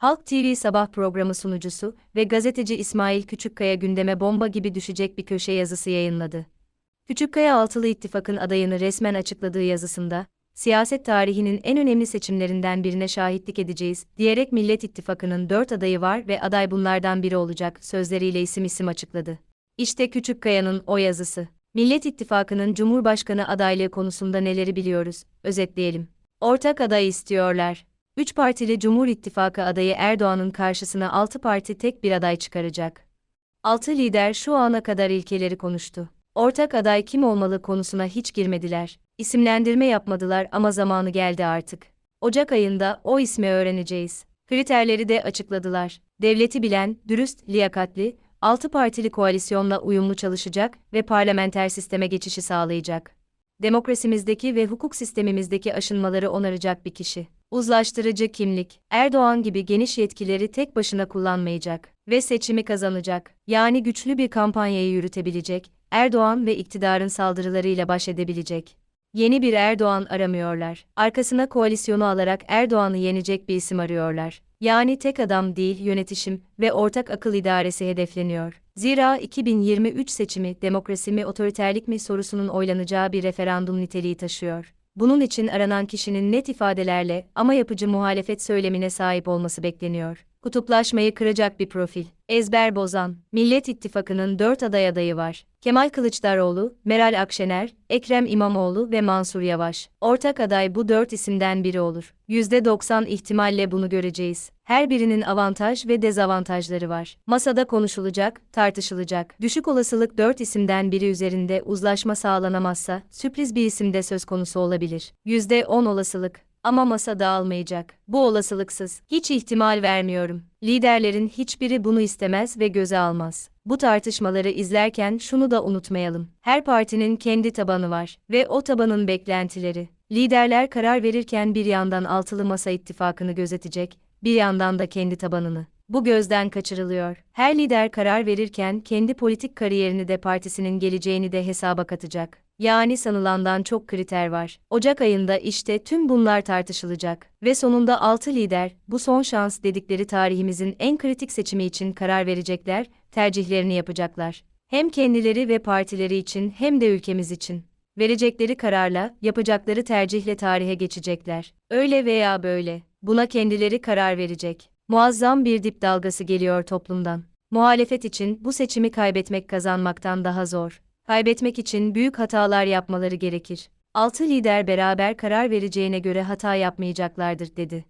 Halk TV sabah programı sunucusu ve gazeteci İsmail Küçükkaya gündeme bomba gibi düşecek bir köşe yazısı yayınladı. Küçükkaya Altılı İttifak'ın adayını resmen açıkladığı yazısında, siyaset tarihinin en önemli seçimlerinden birine şahitlik edeceğiz, diyerek Millet İttifakı'nın dört adayı var ve aday bunlardan biri olacak sözleriyle isim isim açıkladı. İşte Küçükkaya'nın o yazısı. Millet İttifakı'nın Cumhurbaşkanı adaylığı konusunda neleri biliyoruz, özetleyelim. Ortak aday istiyorlar. Üç partili Cumhur İttifakı adayı Erdoğan'ın karşısına altı parti tek bir aday çıkaracak. Altı lider şu ana kadar ilkeleri konuştu. Ortak aday kim olmalı konusuna hiç girmediler. İsimlendirme yapmadılar ama zamanı geldi artık. Ocak ayında o ismi öğreneceğiz. Kriterleri de açıkladılar. Devleti bilen, dürüst, liyakatli, altı partili koalisyonla uyumlu çalışacak ve parlamenter sisteme geçişi sağlayacak. Demokrasimizdeki ve hukuk sistemimizdeki aşınmaları onaracak bir kişi. Uzlaştırıcı kimlik, Erdoğan gibi geniş yetkileri tek başına kullanmayacak ve seçimi kazanacak. Yani güçlü bir kampanyayı yürütebilecek, Erdoğan ve iktidarın saldırılarıyla baş edebilecek. Yeni bir Erdoğan aramıyorlar. Arkasına koalisyonu alarak Erdoğan'ı yenecek bir isim arıyorlar. Yani tek adam değil yönetişim ve ortak akıl idaresi hedefleniyor. Zira 2023 seçimi demokrasi mi otoriterlik mi sorusunun oylanacağı bir referandum niteliği taşıyor. Bunun için aranan kişinin net ifadelerle ama yapıcı muhalefet söylemine sahip olması bekleniyor. Kutuplaşmayı kıracak bir profil. Ezber bozan. Millet İttifakı'nın dört aday adayı var. Kemal Kılıçdaroğlu, Meral Akşener, Ekrem İmamoğlu ve Mansur Yavaş. Ortak aday bu dört isimden biri olur. %90 ihtimalle bunu göreceğiz. Her birinin avantaj ve dezavantajları var. Masada konuşulacak, tartışılacak. Düşük olasılık dört isimden biri üzerinde uzlaşma sağlanamazsa, sürpriz bir isim de söz konusu olabilir. %10 olasılık. Ama masa dağılmayacak. Bu olasılıksız. Hiç ihtimal vermiyorum. Liderlerin hiçbiri bunu istemez ve göze almaz. Bu tartışmaları izlerken şunu da unutmayalım. Her partinin kendi tabanı var ve o tabanın beklentileri. Liderler karar verirken bir yandan altılı masa ittifakını gözetecek, bir yandan da kendi tabanını. Bu gözden kaçırılıyor. Her lider karar verirken kendi politik kariyerini de partisinin geleceğini de hesaba katacak. Yani sanılandan çok kriter var. Ocak ayında işte tüm bunlar tartışılacak ve sonunda 6 lider bu son şans dedikleri tarihimizin en kritik seçimi için karar verecekler, tercihlerini yapacaklar. Hem kendileri ve partileri için hem de ülkemiz için. Verecekleri kararla, yapacakları tercihle tarihe geçecekler. Öyle veya böyle. Buna kendileri karar verecek. Muazzam bir dip dalgası geliyor toplumdan. Muhalefet için bu seçimi kaybetmek kazanmaktan daha zor. Kaybetmek için büyük hatalar yapmaları gerekir. Altı lider beraber karar vereceğine göre hata yapmayacaklardır dedi.